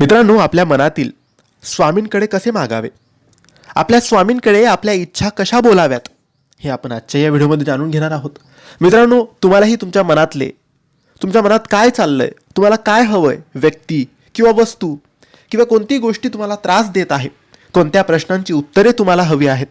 मित्रांनो आपल्या मनातील स्वामींकडे कसे मागावे? आपल्या स्वामींकडे आपल्या इच्छा कशा बोलाव्यात? हे आपण आजच्या या व्हिडिओमध्ये जाणून घेणार आहोत. मित्रांनो तुम्हालाही तुमच्या मनातले तुमच्या मनात काय चाललं आहे तुम्हाला काय हवं आहे व्यक्ती किंवा वस्तू किंवा कोणती गोष्टी तुम्हाला त्रास देत आहे कोणत्या प्रश्नांची उत्तरे तुम्हाला हवी आहेत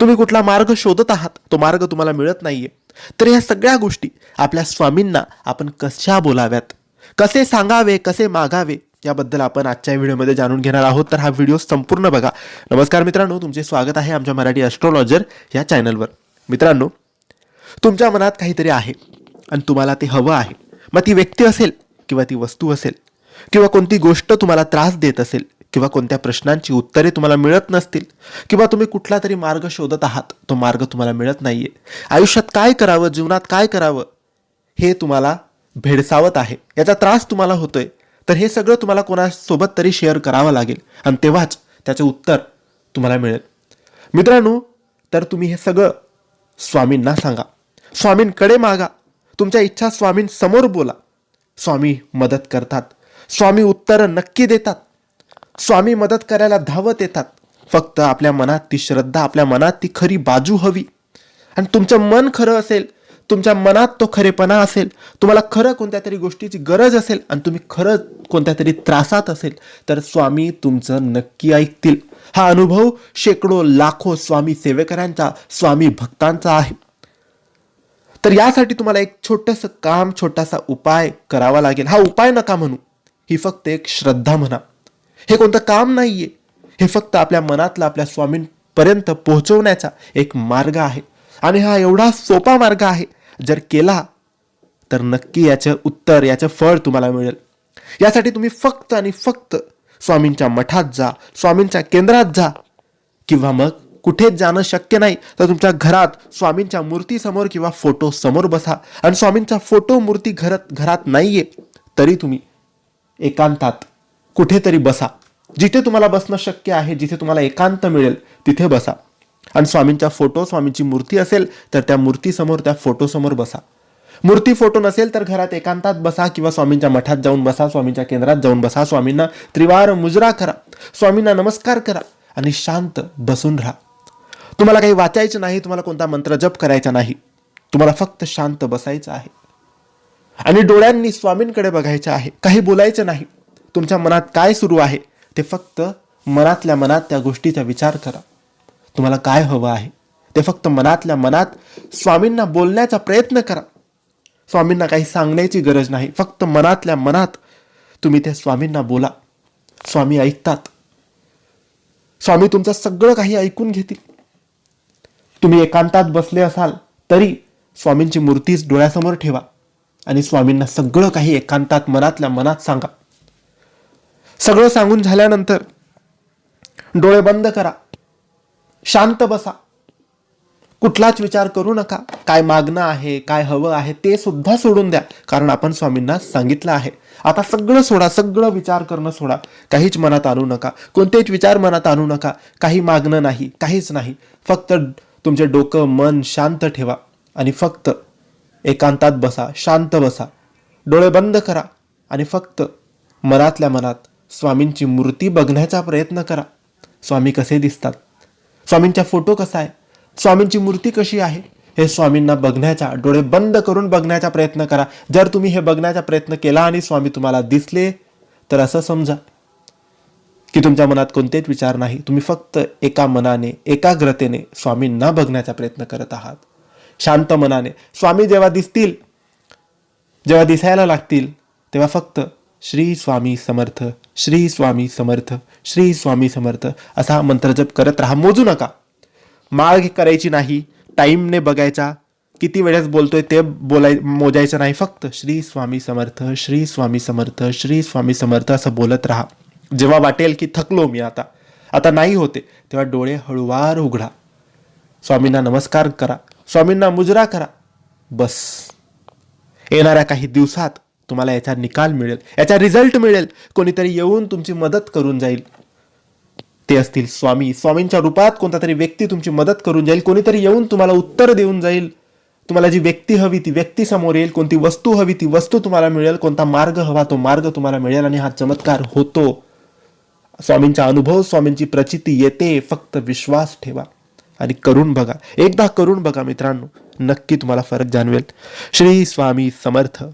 तुम्ही कुठला मार्ग शोधत आहात तो मार्ग तुम्हाला मिळत नाही आहे तर ह्या सगळ्या गोष्टी आपल्या स्वामींना आपण कशा बोलाव्यात? कसे सांगावे कसे मागावे? याबद्दल आपण आजच्या व्हिडिओमध्ये जाणून घेणार आहोत. तर हा व्हिडिओ संपूर्ण बघा. नमस्कार मित्रांनो तुमचे स्वागत आहे आमच्या मराठी ॲस्ट्रॉलॉजर या चॅनलवर मित्रांनो तुमच्या मनात काहीतरी आहे आणि तुम्हाला ते हवं आहे. मग ती व्यक्ती असेल किंवा ती वस्तू असेल किंवा कोणती गोष्ट तुम्हाला त्रास देत असेल किंवा कोणत्या प्रश्नांची उत्तरे तुम्हाला मिळत नसतील किंवा तुम्ही कुठला तरी मार्ग शोधत आहात तो मार्ग तुम्हाला मिळत नाहीये. आयुष्यात काय करावं जीवनात काय करावं हे तुम्हाला भेडसावत आहे. याचा त्रास तुम्हाला होतोय. तर हे सगळं तुम्हाला कोणासोबत तरी शेअर करावं लागेल. आणि तेव्हाच त्याचं उत्तर तुम्हाला मिळेल. मित्रांनो तर तुम्ही हे सगळं स्वामींना सांगा. स्वामींकडे मागा. तुमच्या इच्छा स्वामींसमोर बोला. स्वामी मदत करतात. स्वामी उत्तरं नक्की देतात. स्वामी मदत करायला धावत येतात. फक्त आपल्या मनात ती श्रद्धा आपल्या मनात ती खरी बाजू हवी. आणि तुमचं मन खरं असेल तुमच्या मनात तो खरेपणा असेल तुम्हाला खरं कोणत्या तरी गोष्टीची गरज असेल आणि तुम्ही खरं कोणत्या तरी त्रासात असेल तर स्वामी तुमचं नक्की ऐकतील. हा अनुभव शेकडो लाखो स्वामी सेवेकरांचा स्वामी भक्तांचा आहे. तर यासाठी तुम्हाला एक छोटंसं काम छोटासा उपाय करावा लागेल. हा उपाय नका म्हणू. ही फक्त एक श्रद्धा म्हणा. हे कोणतं काम नाहीये. हे फक्त आपल्या मनातलं आपल्या स्वामींपर्यंत पोहोचवण्याचा एक मार्ग आहे. आणि हा एवढा सोपा मार्ग आहे. जर केला तर नक्की याचं उत्तर याचं फळ तुम्हाला मिळेल. यासाठी तुम्ही फक्त आणि फक्त स्वामींच्या मठात जा स्वामींच्या केंद्रात जा. किंवा मग कुठेच जाणं शक्य नाही तर तुमच्या घरात स्वामींच्या मूर्तीसमोर किंवा फोटो समोर बसा. आणि स्वामींचा फोटो मूर्ती घरात घरात नाहीये तरी तुम्ही एकांतात कुठेतरी बसा. जिथे तुम्हाला बसणं शक्य आहे जिथे तुम्हाला एकांत मिळेल तिथे बसा. आणि स्वामींचा फोटो स्वामींची मूर्ती असेल तर त्या मूर्तीसमोर त्या फोटोसमोर बसा. मूर्ती फोटो नसेल तर घरात एकांतात बसा किंवा स्वामींच्या मठात जाऊन बसा स्वामींच्या केंद्रात जाऊन बसा स्वामींना त्रिवार मुजरा करा स्वामींना नमस्कार करा आणि शांत बसून राहा. तुम्हाला काही वाचायचं नाही तुम्हाला कोणता मंत्र जप करायचा नाही. तुम्हाला फक्त शांत बसायचं आहे. आणि डोळ्यांनी स्वामींकडे बघायचं आहे. काही बोलायचं नाही. तुमच्या मनात काय सुरू आहे ते फक्त मनातल्या मनात त्या गोष्टीचा विचार करा. तुम्हाला काय हवं आहे? ते फक्त मनातल्या मनात स्वामींना बोलण्याचा प्रयत्न करा. स्वामींना काही सांगण्याची गरज नाही. फक्त मनातल्या मनात तुम्ही त्या स्वामींना बोला. स्वामी ऐकतात. स्वामी तुमचं सगळं काही ऐकून घेतील. तुम्ही एकांतात बसले असाल तरी स्वामींची मूर्तीच डोळ्यासमोर ठेवा आणि स्वामींना सगळं काही एकांतात मनातल्या मनात सांगा. सगळं सांगून झाल्यानंतर डोळे बंद करा. शांत बसा. कुठलाच विचार करू नका. काय मागणं आहे काय हवं आहे ते सुद्धा सोडून द्या. कारण आपण स्वामींना सांगितलं आहे. आता सगळं सोडा सगळं विचार करणं सोडा. काहीच मनात आणू नका. कोणतेच विचार मनात आणू नका. काही मागणं नाही काहीच नाही. फक्त तुमचे डोकं मन शांत ठेवा. आणि फक्त एकांतात बसा शांत बसा. डोळे बंद करा. आणि फक्त मनातल्या मनात स्वामींची मूर्ती बघण्याचा प्रयत्न करा. स्वामी कसे दिसतात? स्वामींचा फोटो कसा आहे? स्वामींची मूर्ती कशी आहे? हे स्वामींना बघण्याचा डोळे बंद करून बघण्याचा प्रयत्न करा. जर तुम्ही हे बघण्याचा प्रयत्न केला आणि स्वामी तुम्हाला दिसले तर असं समजा की तुमच्या मनात कोणतेच विचार नाही. तुम्ही फक्त एका मनाने एकाग्रतेने स्वामींना बघण्याचा प्रयत्न करत आहात. शांत मनाने. स्वामी जेव्हा दिसतील जेव्हा दिसायला लागतील तेव्हा फक्त श्री स्वामी समर्थ श्री स्वामी समर्थ श्री स्वामी समर्थ असा मंत्रजप करत राहा. मोजू नका. माळ करायची नाही टाईमने बघायचा. किती वेळेस बोलतोय ते बोलाय मोजायचं नाही. फक्त श्री स्वामी समर्थ श्री स्वामी समर्थ श्री स्वामी समर्थ असं बोलत राहा. जेव्हा वाटेल की थकलो मी आता. आता नाही होते तेव्हा डोळे हळूवार उघडा. स्वामींना नमस्कार करा. स्वामींना मुजरा करा. बस. येणाऱ्या काही दिवसात तुम्हाला याचा निकाल मिळेल याचा रिझल्ट मिळेल. कोणीतरी येऊन तुमची मदत करून जाईल. ते असतील स्वामी. स्वामींच्या रूपात कोणता तरी व्यक्ती तुमची मदत करून जाईल. कोणीतरी येऊन तुम्हाला उत्तर देऊन जाईल. तुम्हाला जी व्यक्ती हवी ती व्यक्ती समोर येईल. कोणती वस्तू हवी ती वस्तू तुम्हाला मिळेल. कोणता मार्ग हवा तो मार्ग तुम्हाला मिळेल आणि हा चमत्कार होतो. स्वामींचा अनुभव स्वामींची प्रचिती येते. फक्त विश्वास ठेवा आणि करून बघा. एकदा करून बघा मित्रांनो. नक्की तुम्हाला फरक जाणवेल. श्री स्वामी समर्थ.